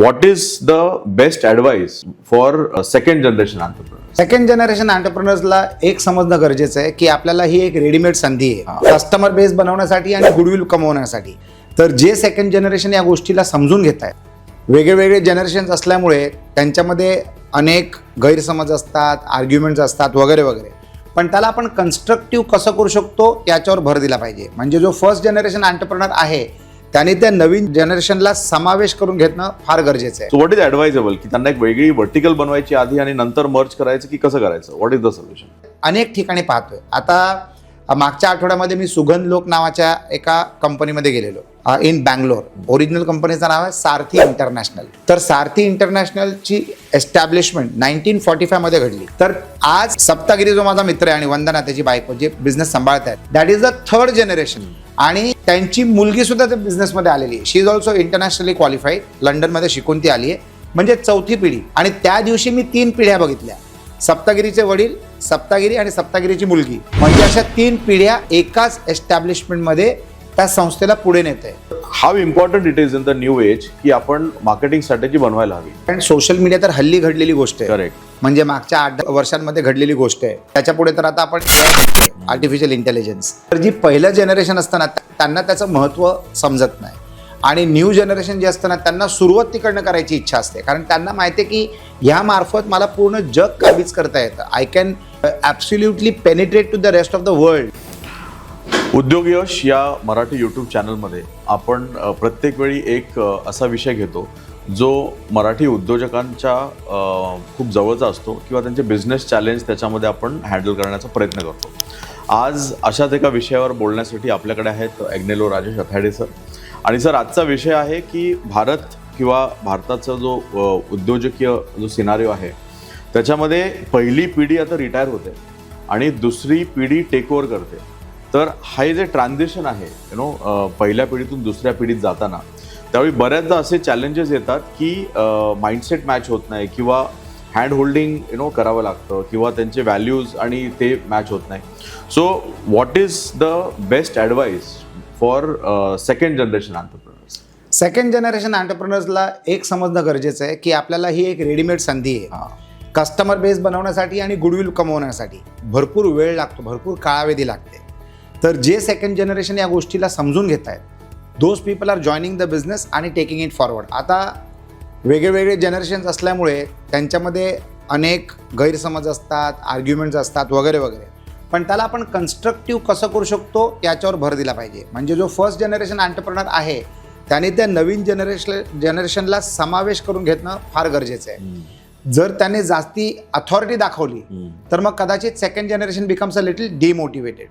what is the best advice for uh, second generation entrepreneurs second generation एंटरप्रिनर्सला एक समजणं गरजेचं आहे की आपल्याला ही एक रेडीमेड संधी आहे. कस्टमर बेस बनवण्यासाठी आणि गुडविल कमवण्यासाठी. तर जे सेकंड जनरेशन या गोष्टीला समजून घेत आहेत वेगळे वेगळे जनरेशन असल्यामुळे त्यांच्यामध्ये अनेक गैरसमज असतात आर्ग्युमेंट्स असतात वगैरे वगैरे. पण त्याला आपण कन्स्ट्रक्टिव्ह कसं करू शकतो याच्यावर भर दिला पाहिजे. म्हणजे जो फर्स्ट जनरेशन एंटरप्रिनर आहे त्याने त्या नवीन जनरेशनला समावेश करून घेणं फार गरजेचं आहे. व्हॉट इज ऍडवायजेबल की त्यांना एक वेगळी वर्टिकल बनवायची आधी आणि नंतर मर्ज करायचं की कसं करायचं? व्हॉट इज द सोल्युशन अनेक ठिकाणी पाहतोय. आता मागच्या आठवड्यामध्ये मी सुगंध लोक नावाच्या एका कंपनीमध्ये गेलेलो. इन बँगलोर ओरिजिनल कंपनीचं नाव आहे सारथी इंटरनॅशनल तर सारथी इंटरनॅशनलची एस्टॅब्लिशमेंट नाईन्टीन फॉर्टी मध्ये घडली. तर आज सप्तागिरी जो माझा मित्र आहे आणि वंदना त्याची बायको जे बिझनेस सांभाळत आहेत that is the third generation आणि त्यांची मुलगी सुद्धा त्या बिझनेसमध्ये आलेली आहे. She is also internationally qualified लंडनमध्ये शिकून ती आली आहे. म्हणजे चौथी पिढी. आणि त्या दिवशी मी तीन पिढ्या बघितल्या. सप्तगिरीचे वडील सप्तागिरी आणि सप्तागिरीची मुलगी. म्हणजे अशा तीन पिढ्या एकाच एस्टॅब्लिशमेंटमध्ये त्या संस्थेला पुढे नेत आहे how important it is in the new age की आपण मार्केटिंग स्ट्रॅटेजी बनवायला हवी? कारण सोशल मीडिया तर हल्ली घडलेली गोष्ट आहे. करेक्ट म्हणजे मागच्या आठ वर्षांमध्ये घडलेली गोष्ट आहे. त्याच्या पुढे तर आता आपण आर्टिफिशियल इंटेलिजन्स तर जी पहिलं जनरेशन असतं ना त्यांना त्याचं महत्त्व समजत नाही. आणि न्यू जनरेशन जे असतं ना त्यांना सुरुवात तिकडनं करायची इच्छा असते. कारण त्यांना माहिती आहे की ह्यामार्फत मला पूर्ण जग काबीज करता येतं. I can absolutely penetrate to the rest of the world उद्योग यश या मराठी यूट्यूब चॅनलमध्ये आपण uh, प्रत्येक वेळी एक uh, असा विषय घेतो जो मराठी उद्योजकांच्या uh, खूप जवळचा असतो किंवा त्यांचे बिझनेस चॅलेंज त्याच्यामध्ये आपण हँडल करण्याचा प्रयत्न करतो. आज अशाच एका विषयावर बोलण्यासाठी आपल्याकडे आहेत ॲग्नेलो राजेश अथाडे सर. आणि सर आजचा विषय आहे की भारत किंवा भारताचा जो उद्योजकीय जो सिनारिओ आहे त्याच्यामध्ये पहिली पिढी आता रिटायर होते आणि दुसरी पिढी टेक ओव्हर करते. तर हे जे ट्रान्झिशन आहे यु नो पहिल्या पिढीतून दुसऱ्या पिढीत जाताना त्यावेळी बऱ्याचदा असे चॅलेंजेस येतात की माइंडसेट मॅच होत नाही किंवा हँड होल्डिंग यु नो करावं लागतं किंवा त्यांचे व्हॅल्यूज आणि ते मॅच होत नाही. So what is the best advice for second generation entrepreneurs second generation एंटरप्रिनर्सला एक समजणं गरजेचं आहे की आपल्याला ही एक रेडीमेड संधी आहे. कस्टमर बेस बनवण्यासाठी आणि गुडविल कमवण्यासाठी. भरपूर वेळ लागतो भरपूर काळावेधी लागते. तर जे सेकंड जनरेशन या गोष्टीला समजून घेत आहेत those people are joining the business आणि टेकिंग इट फॉरवर्ड आता वेगळे जनरेशन्स असल्यामुळे त्यांच्यामध्ये अनेक गैरसमज असतात आर्ग्युमेंट्स असतात वगैरे वगैरे. पण त्याला आपण कन्स्ट्रक्टिव्ह कसं करू शकतो याच्यावर भर दिला पाहिजे. म्हणजे जो फर्स्ट जनरेशन एंटरप्रिनर आहे त्याने त्या नवीन जनरेशन जनरेशनला समावेश करून घेणं फार गरजेचं आहे. जर त्याने जास्ती अथॉरिटी दाखवली तर मग कदाचित second generation becomes a little demotivated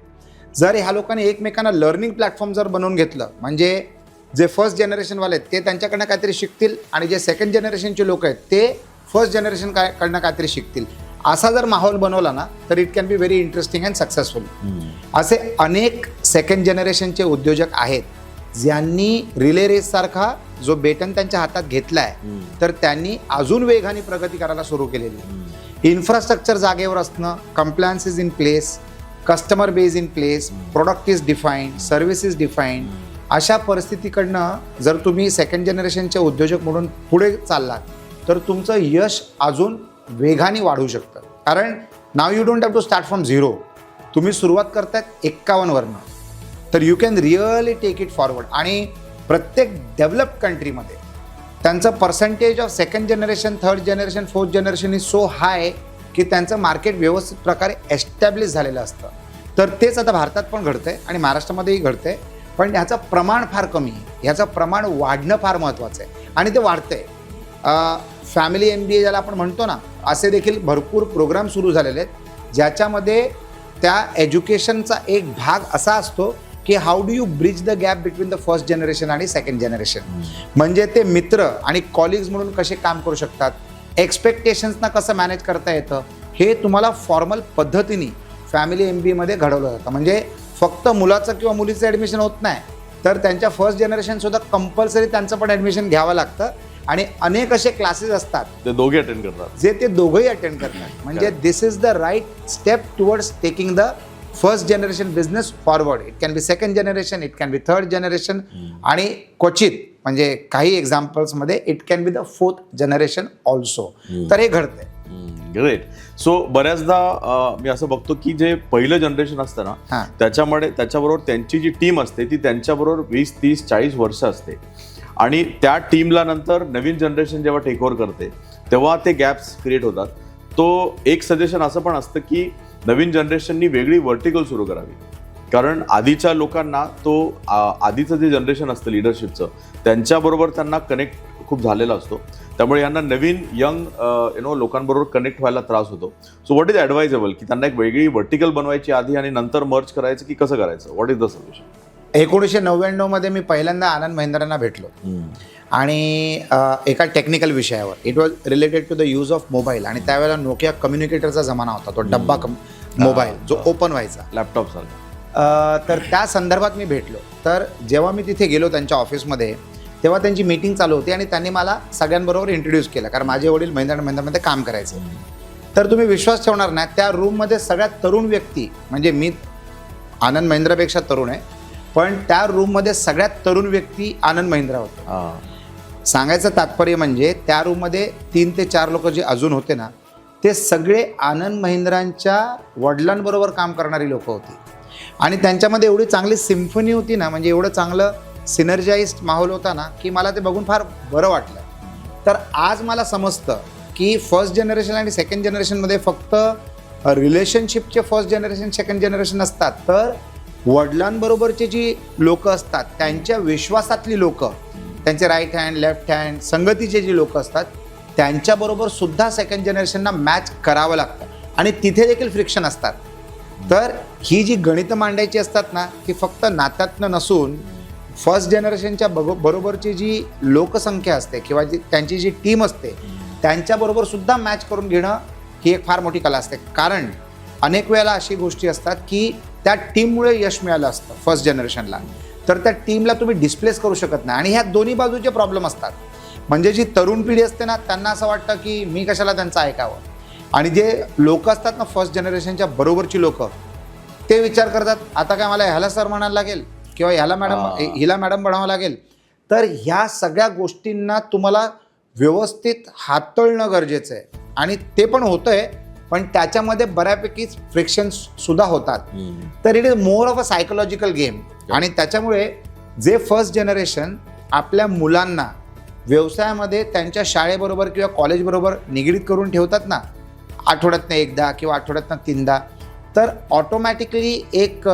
जर ह्या लोकांनी एकमेकांना लर्निंग प्लॅटफॉर्म जर बनवून घेतलं म्हणजे जे फर्स्ट जनरेशनवाले आहेत ते त्यांच्याकडनं काहीतरी शिकतील आणि जे सेकंड जनरेशनचे लोक आहेत ते फर्स्ट जनरेशन काय कडनं काहीतरी शिकतील. असा जर माहोल बनवला ना तर it can be very interesting and successful असे अनेक सेकंड जनरेशनचे उद्योजक आहेत ज्यांनी रिले रेस सारखा जो बेटन त्यांच्या हातात घेतला आहे तर त्यांनी अजून वेगाने प्रगती करायला सुरू केलेली इन्फ्रास्ट्रक्चर जागेवर असणं compliance is in place customer base in place product is defined service is defined अशा परिस्थितीकडनं जर तुम्ही सेकंड जनरेशनचे उद्योजक म्हणून पुढे चाललात तर तुमचं यश अजून वेगाने वाढू शकतं. कारण now you don't have to start from zero तुम्ही सुरुवात करतायत एक्कावन्नवरनं तर you can really take it forward आणि प्रत्येक डेव्हलप कंट्रीमध्ये त्यांचं percentage of second generation third generation fourth generation is so high की त्यांचं मार्केट व्यवस्थित प्रकारे एस्टॅब्लिश झालेलं असतं. तर तेच आता भारतात पण घडतं आहे आणि महाराष्ट्रामध्येही घडतं आहे पण ह्याचं प्रमाण फार कमी आहे. ह्याचं प्रमाण वाढणं फार महत्त्वाचं आहे. आणि ते वाढतंय. फॅमिली एम बी ए ज्याला आपण म्हणतो ना असे देखील भरपूर प्रोग्राम सुरू झालेले आहेत. ज्याच्यामध्ये त्या एज्युकेशनचा एक भाग असा असतो की how do you bridge the gap between the first generation आणि सेकंड जनरेशन म्हणजे ते मित्र आणि कॉलिग्स म्हणून कसे काम करू शकतात? एक्सपेक्टेशन्सना कसं मॅनेज करता येतं? हे तुम्हाला फॉर्मल पद्धतीने फॅमिली एम बी एमध्ये घडवलं जातं. म्हणजे फक्त मुलाचं किंवा मुलीचं ॲडमिशन होत नाही तर त्यांच्या फर्स्ट जनरेशनसुद्धा कंपल्सरी त्यांचं पण ॲडमिशन घ्यावं लागतं. आणि अनेक असे क्लासेस असतात. ते दोघे अटेंड करतात. जे ते दोघंही अटेंड करतात. म्हणजे this is the right step towards taking the first generation business forward it can be second generation it can be third generation आणि क्वचित म्हणजे काही एक्झाम्पल्समध्ये it can be the fourth generation also तर हे घडतंय. ग्रेट सो बऱ्याचदा मी असं बघतो की जे पहिलं जनरेशन असतं. ना त्याच्यामध्ये त्याच्याबरोबर त्यांची जी टीम असते ती त्यांच्याबरोबर वीस तीस चाळीस वर्ष असते. आणि त्या टीमला नंतर नवीन जनरेशन जेव्हा टेक ओव्हर करते तेव्हा ते गॅप्स क्रिएट होतात. तो एक सजेशन असं पण असतं की नवीन जनरेशननी वेगळी वर्टिकल सुरू करावी. कारण आधीच्या लोकांना तो आधीचं जे जनरेशन असतं लिडरशिपचं त्यांच्याबरोबर त्यांना कनेक्ट खूप झालेला असतो. त्यामुळे यांना नवीन यंग यु नो लोकांबरोबर कनेक्ट व्हायला त्रास होतो. सो व्हॉट इज ॲडवायजेबल की त्यांना एक वेगळी वर्टिकल बनवायची आधी आणि नंतर मर्च करायचं की कसं करायचं? व्हॉट इज द सोल्युशन एकोणीसशे नव्याण्णवमध्ये मी पहिल्यांदा आनंद महिंद्रांना भेटलो. आणि एका टेक्निकल विषयावर. It was related to the use of mobile आणि त्यावेळेला नोकिया कम्युनिकेटरचा जमाना होता. तो डब्बा कम मोबाईल जो ओपन व्हायचा. लॅपटॉप तर त्या संदर्भात मी भेटलो. तर जेव्हा मी तिथे गेलो त्यांच्या ऑफिसमध्ये तेव्हा त्यांची मीटिंग चालू होती आणि त्यांनी मला सगळ्यांबरोबर इंट्रोड्यूस केलं. कारण माझे वडील महिंद्रा महिंद्रामध्ये काम करायचे. तर तुम्ही विश्वास ठेवणार नाही त्या रूममध्ये सगळ्यात तरुण व्यक्ती म्हणजे मी आनंद महिंद्रापेक्षा तरुण आहे पण त्या रूममध्ये सगळ्यात तरुण व्यक्ती आनंद महिंद्रा होते. सांगायचं तात्पर्य म्हणजे त्या रूममध्ये तीन ते चार लोक जे अजून होते ना ते सगळे आनंद महिंद्रांच्या वडिलांबरोबर काम करणारी लोक होती. आणि त्यांच्यामध्ये एवढी चांगली सिम्फनी होती ना म्हणजे एवढं चांगलं सिनर्जाइज्ड माहोल होता ना की मला ते बघून फार बरं वाटलं. तर आज मला समजतं की फर्स्ट जनरेशन आणि सेकंड जनरेशनमध्ये फक्त रिलेशनशिपचे फर्स्ट जनरेशन सेकंड जनरेशन असतात तर वडिलांबरोबरचे जी लोक असतात त्यांच्या विश्वासातली लोकं त्यांचे राईट हँड लेफ्ट हँड संगतीचे जे लोक असतात त्यांच्याबरोबर सुद्धा सेकंड जनरेशनना मॅच करावं लागतं. आणि तिथे देखील फ्रिक्शन असतात. तर ही जी गणितं मांडायची असतात ना ती फक्त नात्यातनं नसून फर्स्ट जनरेशनच्या बगो बरोबरची जी लोकसंख्या असते किंवा जी त्यांची जी टीम असते त्यांच्याबरोबर सुद्धा मॅच करून घेणं ही एक फार मोठी कला असते. कारण अनेक वेळेला अशी गोष्टी असतात की त्या टीममुळे यश मिळालं असतं फर्स्ट जनरेशनला तर त्या टीमला तुम्ही डिस्प्लेस करू शकत नाही. आणि ह्या दोन्ही बाजूचे प्रॉब्लेम असतात. म्हणजे जी तरुण पिढी असते ना त्यांना असं वाटतं की मी कशाला त्यांचं ऐकावं? आणि जे लोक असतात ना फर्स्ट जनरेशनच्या बरोबरची लोक ते विचार करतात आता काय मला ह्याला सर म्हणायला लागेल? किंवा ह्याला मॅडम. हिला मॅडम बनावं लागेल? तर ह्या सगळ्या गोष्टींना तुम्हाला व्यवस्थित हाताळणं गरजेचं आहे. आणि ते पण होतंय पण त्याच्यामध्ये बऱ्यापैकी फ्रिक्शन्स सुद्धा होतात. तर it is more of a psychological game आणि त्याच्यामुळे जे फर्स्ट जनरेशन आपल्या मुलांना व्यवसायामध्ये त्यांच्या शाळेबरोबर किंवा कॉलेजबरोबर निगडीत करून ठेवतात ना आठवड्यातनं एकदा किंवा आठवड्यातनं तीनदा तर ऑटोमॅटिकली एक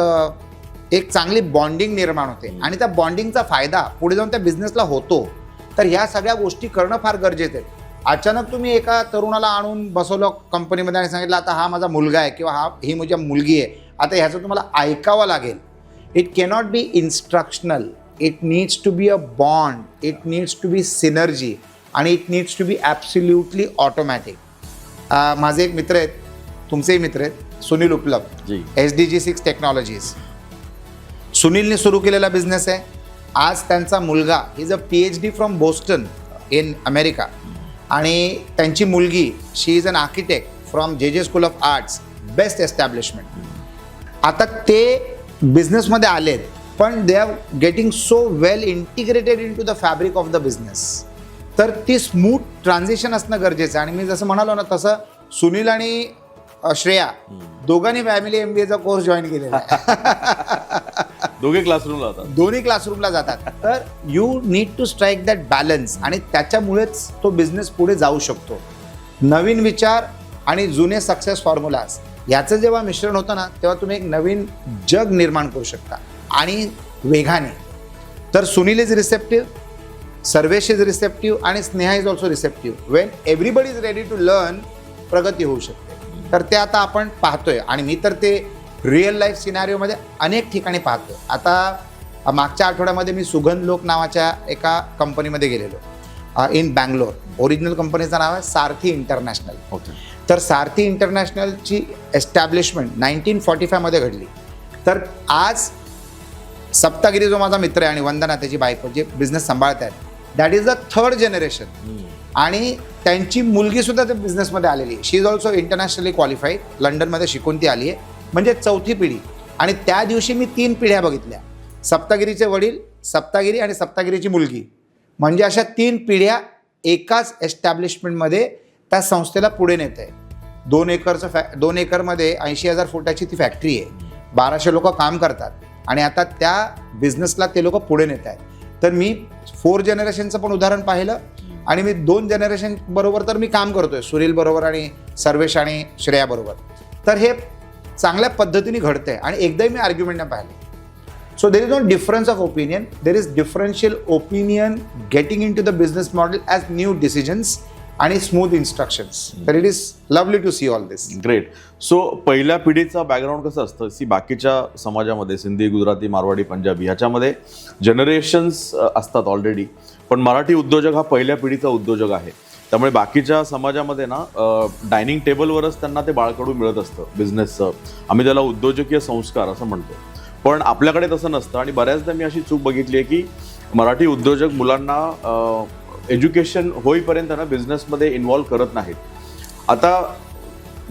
एक चांगली बॉन्डिंग निर्माण होते. आणि त्या बॉन्डिंगचा फायदा पुढे जाऊन त्या बिझनेसला होतो. तर ह्या सगळ्या गोष्टी करणं फार गरजेचं आहे. अचानक तुम्ही एका तरुणाला आणून बसवलं कंपनीमध्ये आणि सांगितलं आता हा माझा मुलगा आहे किंवा हा ही माझी मुलगी आहे. आता ह्याचं तुम्हाला ऐकावं लागेल. It cannot be instructional it needs to be a bond it needs to be synergy आणि it needs to be absolutely automatic माझे एक मित्र आहेत. तुमचेही मित्र आहेत. सुनील उपलब्ध. G. S D G six technologies सुनीलने सुरू केलेला बिझनेस आहे. आज त्यांचा मुलगा is a P H D from Boston in America आणि त्यांची मुलगी she is an architect from J J school of arts best establishment आता ते बिझनेसमध्ये आलेत पण they are getting so well integrated in to the fabric of the business तर ती स्मूथ ट्रान्झिशन असणं गरजेचं आहे. आणि मी जसं म्हणालो ना तसं सुनील आणि अ, श्रेया दोघांनी फॅमिली एम बी एचा कोर्स जॉईन केलेला आहे. दोघे क्लासरूमला होतात दोन्ही क्लासरूमला जातात. तर you need to strike that balance आणि त्याच्यामुळेच तो बिझनेस पुढे जाऊ शकतो. नवीन विचार आणि जुने सक्सेस फॉर्म्युलाज याचं जेव्हा मिश्रण होतं ना तेव्हा तुम्ही एक नवीन जग निर्माण करू शकता. आणि वेगाने. तर Sunil is receptive Sarvesh is receptive आणि Sneha is also receptive when everybody is ready to learn प्रगती होऊ शकते. तर ते आता आपण पाहतोय. आणि मी तर ते रिअल लाईफ सिनारिओमध्ये अनेक ठिकाणी पाहतोय. आता मागच्या आठवड्यामध्ये मी सुगंध लोक नावाच्या एका कंपनीमध्ये गेलेलो. इन बँगलोर ओरिजिनल कंपनीचं नाव आहे सारथी इंटरनॅशनल तर सारथी इंटरनॅशनलची एस्टॅब्लिशमेंट नाईन्टीन फॉर्टी फायमध्ये घडली. तर आज सप्तागिरी जो माझा मित्र आहे आणि वंदना त्याची बायको जे बिझनेस सांभाळत आहेत that is the third generation आणि त्यांची मुलगी सुद्धा त्या बिझनेसमध्ये आलेली आहे. She is also internationally qualified लंडनमध्ये शिकून ती आली आहे. म्हणजे चौथी पिढी. आणि त्या दिवशी मी तीन पिढ्या बघितल्या. सप्तागिरीचे वडील सप्तागिरी आणि सप्तागिरीची मुलगी. म्हणजे अशा तीन पिढ्या एकाच एस्टॅब्लिशमेंटमध्ये त्या संस्थेला पुढे नेत आहे दोन एकरचं फॅ दोन एकरमध्ये ऐंशी हजार फुटाची ती फॅक्टरी आहे. बाराशे लोक काम करतात. आणि आता त्या बिझनेसला ते लोक पुढे नेत आहेत. तर मी फोर जनरेशनचं पण उदाहरण पाहिलं आणि मी दोन जनरेशन बरोबर तर मी काम करतोय सुनील बरोबर आणि सर्वेश आणि श्रेया बरोबर. तर हे चांगल्या पद्धतीने घडतंय आणि एकदाही मी आर्ग्युमेंट नाही पाहिले. So there is not difference of opinion there is differential opinion getting in to the business model as new decisions आणि स्मूथ इन्स्ट्रक्शन्स तर it is lovely to see all this great so पहिल्या पिढीचा background कसं असतं? C बाकीच्या समाजामध्ये सिंधी गुजराती मारवाडी पंजाबी ह्याच्यामध्ये generations असतात ऑलरेडी पण मराठी उद्योजक हा पहिल्या पिढीचा उद्योजक आहे. त्यामुळे बाकीच्या समाजामध्ये ना डायनिंग टेबलवरच त्यांना ते बाळकडू मिळत असतं बिझनेसचं आम्ही त्याला उद्योजकीय संस्कार असं म्हणतो. पण आपल्याकडे तसं नसतं आणि बऱ्याचदा मी अशी चूक बघितली आहे की मराठी उद्योजक मुलांना एज्युकेशन होईपर्यंत ना बिझनेसमध्ये इन्व्हॉल्व करत नाहीत. आता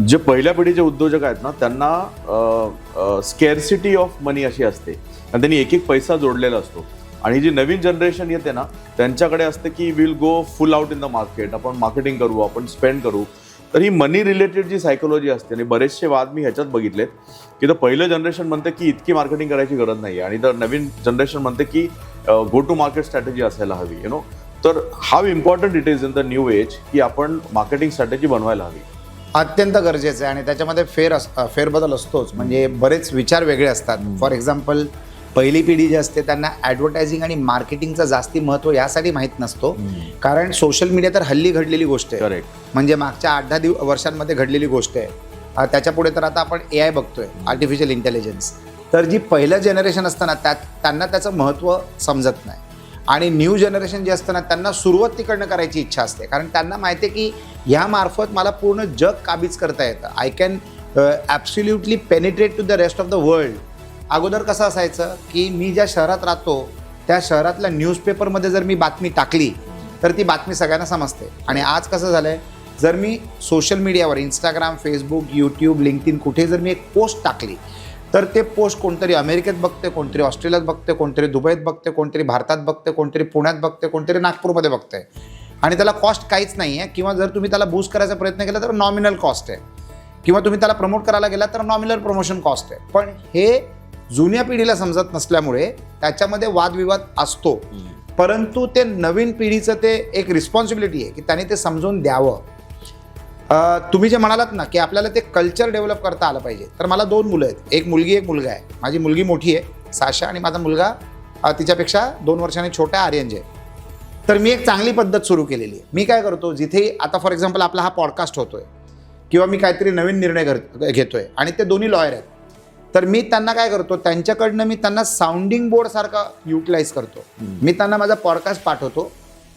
जे पहिल्या पिढीचे उद्योजक आहेत ना त्यांना स्केअरसिटी ऑफ मनी अशी असते. आणि त्यांनी एक एक पैसा जोडलेला असतो. आणि जी नवीन जनरेशन येते ना त्यांच्याकडे असते की will go full out in the market आपण मार्केटिंग करू आपण स्पेंड करू. तर ही मनी रिलेटेड जी सायकोलॉजी असते आणि बरेचसे वाद मी ह्याच्यात बघितलेत की तर पहिलं जनरेशन म्हणते की इतकी मार्केटिंग करायची गरज नाही. आणि तर नवीन जनरेशन म्हणते की गो टू मार्केट स्ट्रॅटेजी असायला हवी. यु नो तर how important it is in the new age की आपण मार्केटिंग स्ट्रॅटेजी बनवायला हवी. अत्यंत गरजेचं आहे आणि त्याच्यामध्ये फेर अस फेरबदल असतोच. म्हणजे बरेच विचार वेगळे असतात. फॉर एक्झाम्पल पहिली पिढी जी असते त्यांना ॲडव्हर्टायझिंग आणि मार्केटिंगचं जास्ती महत्त्व यासाठी माहीत नसतो. कारण सोशल मीडिया तर हल्ली घडलेली गोष्ट आहे. करेक्ट म्हणजे मागच्या आठ दहा दिव वर्षांमध्ये घडलेली गोष्ट आहे. त्याच्यापुढे तर आता आपण ए आय बघतोय आर्टिफिशियल इंटेलिजन्स तर जी पहिलं जनरेशन असतं ना त्यात त्यांना त्याचं महत्त्व समजत नाही. आणि न्यू जनरेशन जे असतं ना त्यांना सुरुवात तिकडनं करायची इच्छा असते. कारण त्यांना माहिती आहे की ह्यामार्फत मला पूर्ण जग काबीज करता येतं. I can absolutely penetrate to the rest of the world अगोदर कसं असायचं की मी ज्या शहरात राहतो त्या शहरातल्या न्यूजपेपरमध्ये जर मी बातमी टाकली तर ती बातमी सगळ्यांना समजते. आणि आज कसं झालं आहे जर मी सोशल मीडियावर इंस्टाग्राम फेसबुक यूट्यूब लिंक्डइन कुठे जर मी एक पोस्ट टाकली तर ते पोस्ट कोणतरी अमेरिकेत बघते कोणतरी ऑस्ट्रेलियात बघते कोणतरी दुबईत बघते कोणतरी भारतात बघते कोणतरी पुण्यात बघते कोणतरी नागपूरमध्ये बघते. आणि त्याला कॉस्ट काहीच नाही आहे किंवा जर तुम्ही त्याला बूस्ट करायचा प्रयत्न केला तर नॉमिनल कॉस्ट आहे. किंवा तुम्ही त्याला प्रमोट करायला गेला तर नॉमिनल प्रमोशन कॉस्ट आहे. पण हे जुन्या पिढीला समजत नसल्यामुळे त्याच्यामध्ये वादविवाद असतो. परंतु ते नवीन पिढीचं ते एक रिस्पॉन्सिबिलिटी आहे की त्यांनी ते समजून द्यावं. तुम्ही जे म्हणालात ना की आपल्याला ते कल्चर डेव्हलप करता आलं पाहिजे तर मला दोन मुलं आहेत. एक मुलगी एक मुलगा आहे. माझी मुलगी मोठी आहे साशा आणि माझा मुलगा तिच्यापेक्षा दोन वर्षांनी छोटा आहे आर्यनजे तर मी एक चांगली पद्धत सुरू केलेली आहे. मी काय करतो जिथे आता फॉर एक्झाम्पल आपला हा पॉडकास्ट होतोय किंवा मी काहीतरी नवीन निर्णय घर घेतोय आणि ते दोन्ही लॉयर आहेत. तर मी त्यांना काय करतो त्यांच्याकडनं मी त्यांना साऊंडिंग बोर्ड सारखा युटिलाइज करतो. मी त्यांना माझा पॉडकास्ट पाठवतो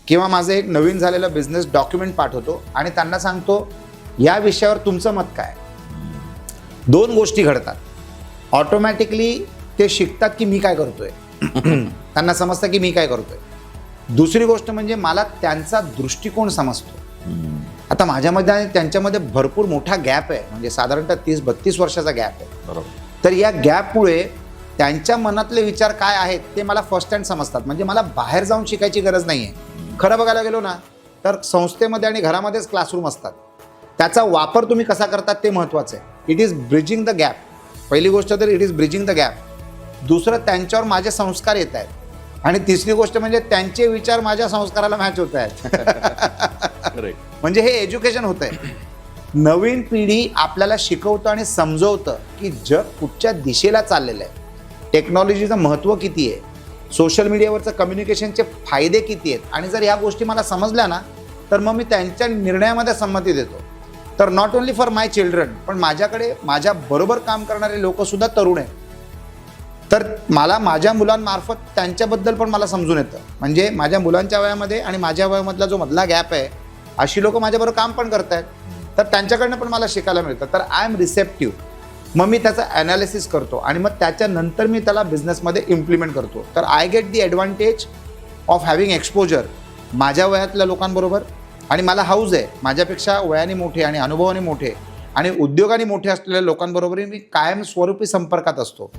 किंवा माझं एक नवीन झालेलं बिझनेस डॉक्युमेंट पाठवतो आणि त्यांना सांगतो या विषयावर तुमचं मत काय? दोन गोष्टी घडतात. ऑटोमॅटिकली ते शिकतात की मी काय करतोय. त्यांना समजतं की मी काय करतोय. दुसरी गोष्ट म्हणजे मला त्यांचा दृष्टिकोन समजतो. आता माझ्यामध्ये आणि त्यांच्यामध्ये भरपूर मोठा गॅप आहे. म्हणजे साधारणतः तीस बत्तीस वर्षाचा गॅप आहे. बरोबर. तर या गॅपमुळे त्यांच्या मनातले विचार काय आहेत ते मला फर्स्ट हँड समजतात. म्हणजे मला बाहेर जाऊन शिकायची गरज नाही आहे खरं बघायला गेलो ना तर संस्थेमध्ये आणि घरामध्येच क्लासरूम असतात. त्याचा वापर तुम्ही कसा करतात ते महत्त्वाचं आहे. It is bridging the gap पहिली गोष्ट तर it is bridging the gap दुसरं त्यांच्यावर माझे संस्कार येत आहेत. आणि तिसरी गोष्ट म्हणजे त्यांचे विचार माझ्या संस्काराला मॅच होत आहेत. म्हणजे हे एज्युकेशन होतं आहे. नवीन पिढी आपल्याला शिकवतं आणि समजवतं की जग कुठच्या दिशेला चाललेलं आहे. टेक्नॉलॉजीचं महत्त्व किती आहे? सोशल मीडियावरचं कम्युनिकेशनचे फायदे किती आहेत? आणि जर ह्या गोष्टी मला समजल्या ना तर मग मी त्यांच्या निर्णयामध्ये संमती देतो. तर not only for my children पण माझ्याकडे माझ्या बरोबर काम करणारे लोकसुद्धा तरुण आहेत. तर मला माझ्या मुलांमार्फत त्यांच्याबद्दल पण मला समजून येतं. म्हणजे माझ्या मुलांच्या वयामध्ये आणि माझ्या वयामधला जो मधला गॅप आहे अशी लोक माझ्याबरोबर काम पण करत आहेत तर त्यांच्याकडनं पण मला शिकायला मिळतं. तर आय एम रिसेप्टिव्ह मग मी त्याचं ॲनालिसिस करतो आणि मग त्याच्यानंतर मी त्याला बिझनेसमध्ये इम्प्लिमेंट करतो. तर I get the advantage of having exposure माझ्या वयातल्या लोकांबरोबर आणि मला हाऊज आहे. माझ्यापेक्षा वयाने मोठे आणि अनुभवाने मोठे आणि उद्योगाने मोठे असलेल्या लोकांबरोबरही मी कायम स्वरूपी संपर्कात असतो.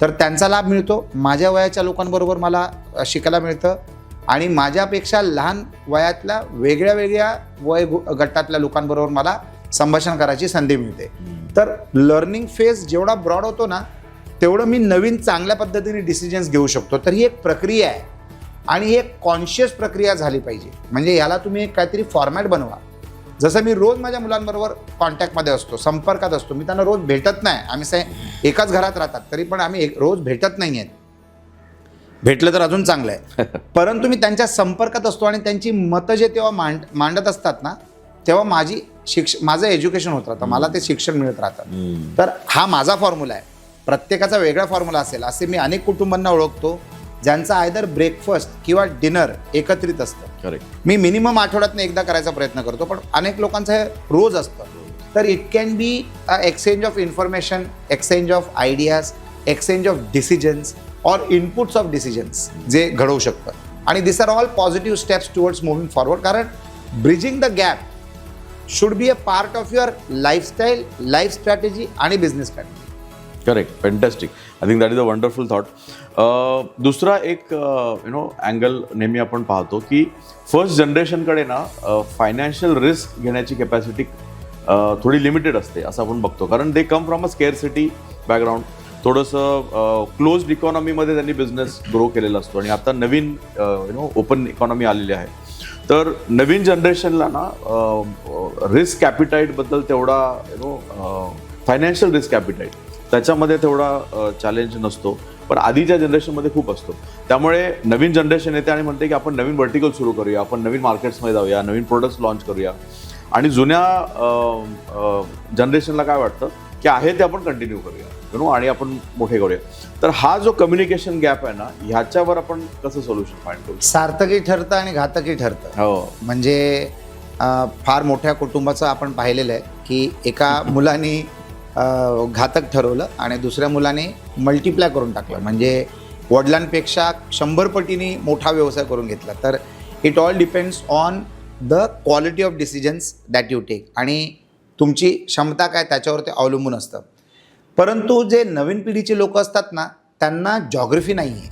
तर त्यांचा लाभ मिळतो. माझ्या वयाच्या लोकांबरोबर मला शिकायला मिळतं आणि माझ्यापेक्षा लहान वयातल्या वेगळ्या वेगळ्या वय गटातल्या लोकांबरोबर मला संभाषण करायची संधी मिळते. तर लर्निंग फेज जेवढा ब्रॉड होतो ना तेवढं मी नवीन चांगल्या पद्धतीने डिसिजन्स घेऊ शकतो. तर ही एक प्रक्रिया आहे. आणि ही एक कॉन्शियस प्रक्रिया झाली पाहिजे. म्हणजे याला तुम्ही एक काहीतरी फॉर्मॅट बनवा. जसं मी रोज माझ्या मुलांबरोबर कॉन्टॅक्टमध्ये असतो संपर्कात असतो. मी त्यांना रोज भेटत नाही. आम्ही से एकाच घरात राहतात. तरी पण आम्ही एक रोज भेटत नाही आहेत. भेटलं तर अजून चांगलं आहे. परंतु मी त्यांच्या संपर्कात असतो आणि त्यांची मतं जे तेव्हा मांड मांडत असतात ना तेव्हा माझी शिक्ष माझं एज्युकेशन होत राहतं. मला ते शिक्षण मिळत राहतं. तर हा माझा फॉर्म्युला आहे. प्रत्येकाचा वेगळा फॉर्म्युला असेल असे मी अनेक कुटुंबांना ओळखतो ज्यांचा आयदर ब्रेकफास्ट किंवा डिनर एकत्रित असतं. करेक्ट मी मिनिमम आठवड्यातनं एकदा करायचा प्रयत्न करतो पण अनेक लोकांचं हे रोज असतं. तर it can be a exchange of information exchange of ideas exchange of decisions or inputs of decisions जे घडवू शकतं. आणि this are all positive steps towards moving forward कारण bridging the gap should be a part of your lifestyle life strategy आणि business strategy correct fantastic I think that is a wonderful thought दुसरा एक you know angle नेहमी आपण पाहतो की first जनरेशनकडे ना uh, फायनान्शियल रिस्क घेण्याची कॅपॅसिटी uh, थोडी लिमिटेड असते असं आपण बघतो. कारण they come from a scarcity background थोडंसं uh, क्लोज्ड इकॉनॉमीमध्ये त्यांनी बिझनेस ग्रो केलेला असतो. आणि आता नवीन यु नो ओपन इकॉनॉमी आलेली आहे. तर नवीन जनरेशनला ना रिस्क कॅपिटाईटबद्दल तेवढा यु नो फायनान्शियल रिस्क कॅपिटाईट त्याच्यामध्ये तेवढा चॅलेंज नसतो. पण आधीच्या जनरेशनमध्ये खूप असतो. त्यामुळे नवीन जनरेशन येते आणि म्हणते की आपण नवीन वर्टिकल सुरू करूया आपण नवीन मार्केट्समध्ये जाऊया नवीन प्रोडक्ट्स लॉन्च करूया. आणि जुन्या जनरेशनला काय वाटतं? की आहे ते आपण कंटिन्यू करूया. नो आणि आपण मोठे करूया. तर हा जो कम्युनिकेशन गॅप आहे ना ह्याच्यावर आपण कसं सोल्युशन फाइंड करू सार्थकी ठरतं आणि घातकी ठरतं. हो. म्हणजे फार मोठ्या कुटुंबाचं आपण पाहिलेलं आहे की एका मुलाने घातक ठरवलं आणि दुसऱ्या मुलाने मल्टिप्लाय करून टाकलं. म्हणजे वडिलांपेक्षा शंभर पटीने मोठा व्यवसाय करून घेतला. तर it all depends on the quality of decisions that you take आणि तुमची क्षमता काय त्याच्यावर ते अवलंबून असतं. परंतु जे नवीन पिढीचे लोक असतात ना त्यांना जॉग्रफी नाही आहे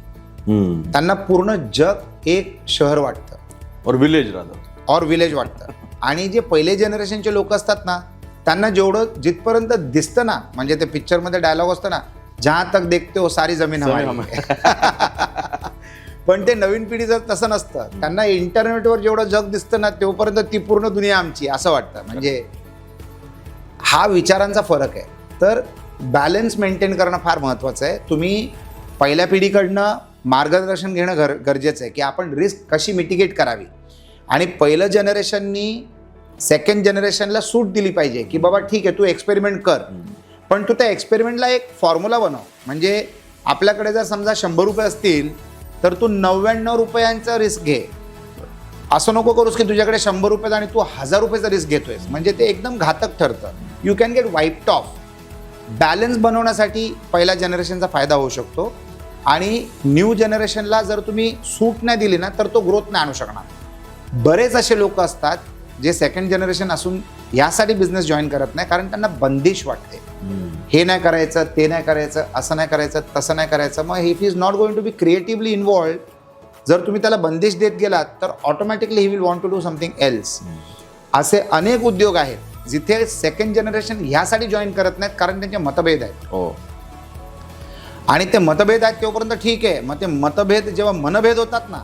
त्यांना पूर्ण जग एक शहर वाटतं. और विलेज राहतात और विलेज वाटतं. आणि जे पहिले जनरेशनचे लोक असतात ना त्यांना जेवढं जिथपर्यंत दिसतं ना म्हणजे ते पिक्चरमध्ये डायलॉग असतं ना जहां तक देखते हो सारी जमीन हमारी. पण ते नवीन पिढीचं तसं नसतं त्यांना इंटरनेटवर जेवढं जग दिसतं ना तेव्हापर्यंत ती पूर्ण दुनिया आमची असं वाटतं. म्हणजे हा विचारांचा फरक आहे. तर बॅलन्स मेंटेन करणं फार महत्त्वाचं आहे. तुम्ही पहिल्या पिढीकडनं मार्गदर्शन घेणं गर गरजेचं आहे की आपण रिस्क कशी मिटिगेट करावी. आणि पहिलं जनरेशननी सेकंड जनरेशनला सूट दिली पाहिजे की बाबा ठीक आहे तू एक्सपेरिमेंट कर. पण तू त्या एक्सपेरिमेंटला एक फॉर्म्युला बनव. म्हणजे आपल्याकडे जर समजा शंभर रुपये असतील तर तू नव्याण्णव रुपयांचा रिस्क घे. असं नको करूस की तुझ्याकडे शंभर रुपयाचा आणि तू हजार रुपयाचा रिस्क घेतोयस. म्हणजे ते एकदम घातक ठरतं. You can get wiped off balance बनवण्यासाठी पहिल्या जनरेशनचा फायदा होऊ शकतो. आणि न्यू जनरेशनला जर तुम्ही सूट नाही दिली ना तर तो ग्रोथ नाही आणू शकणार. बरेच असे लोक असतात जे सेकंड जनरेशन असून यासाठी बिझनेस जॉईन करत नाही कारण त्यांना बंदिश वाटते. हे नाही करायचं ते नाही करायचं असं नाही करायचं तसं नाही करायचं. मग if is not going to be creatively involved जर तुम्ही त्याला बंदिश देत गेलात तर automatically he will want to do something else असे अनेक उद्योग आहेत. जिथे सेकंड जनरेशन ह्यासाठी जॉईन करत नाहीत कारण त्यांचे मतभेद आहेत. हो. आणि ते मतभेद आहेत तोपर्यंत ठीक आहे. मग ते मतभेद जेव्हा मनभेद होतात ना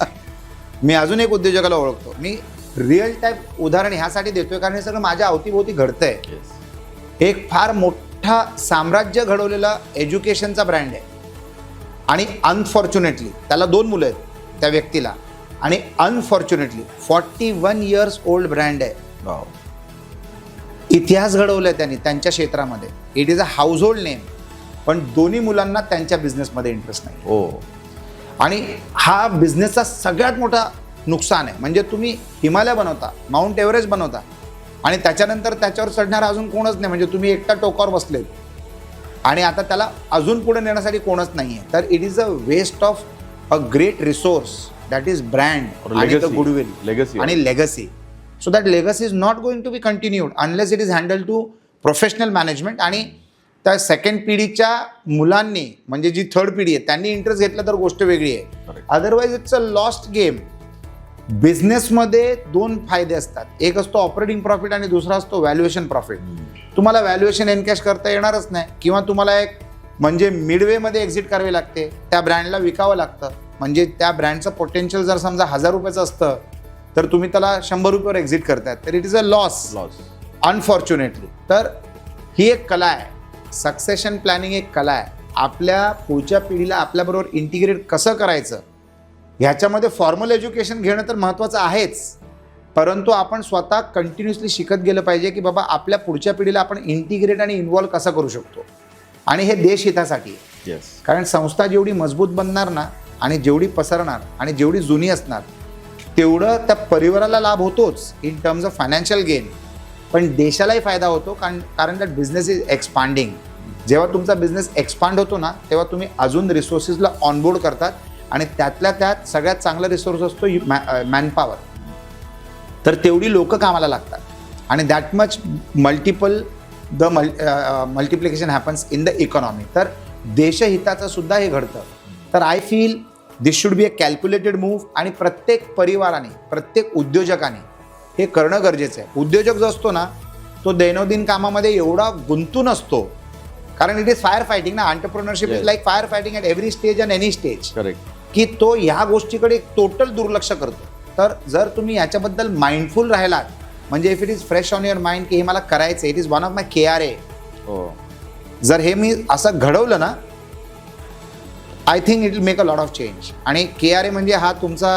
मी अजून एक उद्योजकाला ओळखतो. मी रिअल टाईप उदाहरण ह्यासाठी देतोय कारण हे सगळं माझ्या अवतीभोवती घडतंय. येस एक फार मोठा साम्राज्य घडवलेला एज्युकेशनचा ब्रँड आहे. आणि अनफॉर्च्युनेटली त्याला दोन मुलं आहेत त्या व्यक्तीला. आणि unfortunately forty one years old brand आहे इतिहास घडवलाय त्यांनी त्यांच्या क्षेत्रामध्ये. It is a household name पण दोन्ही मुलांना त्यांच्या बिझनेसमध्ये इंटरेस्ट नाही. हो. आणि हा बिझनेसचा सगळ्यात मोठा नुकसान आहे. म्हणजे तुम्ही हिमालय बनवता माउंट एव्हरेस्ट बनवता आणि त्याच्यानंतर त्याच्यावर चढणारा अजून कोणच नाही. म्हणजे तुम्ही एकटा टोकावर बसलेत. आणि आता त्याला अजून पुढे नेण्यासाठी कोणच नाही आहे तर it is a waste of a great resource that is brand आणि द. Goodwill Legacy. आणि legacy so that legacy is not going to be continued unless it is handle to professional management आणि त्या second पिढीच्या मुलांनी म्हणजे जी third पिढी आहे त्यांनी इंटरेस्ट घेतला तर गोष्ट वेगळी आहे. Otherwise it's a lost game बिझनेसमध्ये दोन फायदे असतात एक असतो ऑपरेटिंग प्रॉफिट आणि दुसरा असतो व्हॅल्युएशन प्रॉफिट तुम्हाला व्हॅल्युएशन एनकॅश करता येणारच नाही किंवा तुम्हाला एक म्हणजे मिडवेमध्ये एक्झिट करावी लागते त्या ब्रँडला विकावं लागतं म्हणजे त्या ब्रँडचं पोटेन्शियल जर समजा हजार रुपयाचं असतं तर तुम्ही त्याला शंभर रुपयावर एक्झिट करतायत तर it is a loss loss unfortunately तर ही एक कला आहे. सक्सेशन प्लॅनिंग एक कला आहे. आपल्या पुढच्या पिढीला आपल्याबरोबर इंटिग्रेट कसं करायचं? ह्याच्यामध्ये फॉर्मल एज्युकेशन घेणं तर महत्त्वाचं आहेच. परंतु आपण स्वतः कंटिन्युअसली शिकत गेलं पाहिजे की बाबा आपल्या पुढच्या पिढीला आपण इंटिग्रेट आणि इन्व्हॉल्व कसं करू शकतो? आणि हे देशहितासाठी आहे. येस कारण संस्था जेवढी मजबूत बनणार ना आणि जेवढी पसरणार आणि जेवढी जुनी असणार तेवढं त्या परिवाराला लाभ होतोच in terms of financial gain पण देशालाही फायदा होतो कारण कारण दॅट बिझनेस इज एक्सपांडिंग जेव्हा तुमचा बिझनेस एक्सपांड होतो ना तेव्हा तुम्ही अजून रिसोर्सेसला ऑनबोर्ड करतात आणि त्यातल्या त्यात सगळ्यात चांगला रिसोर्स असतो मॅनपावर तर तेवढी लोकं कामाला लागतात. आणि दॅट मच मल्टिपल द मल multiplication happens in the economy तर देशहिताचं सुद्धा हे घडतं. तर I feel this should be a calculated move आणि प्रत्येक परिवाराने प्रत्येक उद्योजकाने हे करणं गरजेचं आहे. उद्योजक जो असतो ना तो दैनंदिन कामामध्ये एवढा गुंतून असतो. कारण इट इज फायर फायटिंग ना. Entrepreneurship is. Like fire fighting at every stage and any stage correct की तो ह्या गोष्टीकडे टोटल दुर्लक्ष करतो. तर जर तुम्ही याच्याबद्दल माइंडफुल राहिलात म्हणजे if it is fresh on your mind की हे मला करायचं it is one of my K R A जर हे मी असं घडवलं ना I think it will make a lot of change. आणि के आर ए म्हणजे हा तुमचा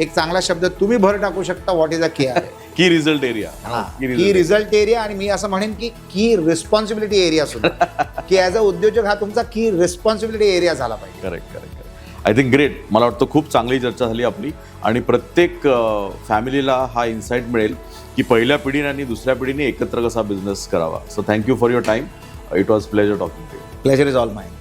एक चांगला शब्द तुम्ही भर टाकू शकता what is a K R A key result area key result area आणि मी असं म्हणेन की की रिस्पॉन्सिबिलिटी एरिया सुद्धा. की ॲज अ उद्योजक हा तुमचा की रिस्पॉन्सिबिलिटी एरिया झाला पाहिजे. Correct correct I think great मला वाटतं खूप चांगली चर्चा झाली आपली. आणि प्रत्येक फॅमिलीला हा इन्साईट मिळेल की पहिल्या पिढीने आणि दुसऱ्या पिढीने एकत्र कसा बिझनेस करावा. So thank you for your time it was pleasure talking to pleasure is all mind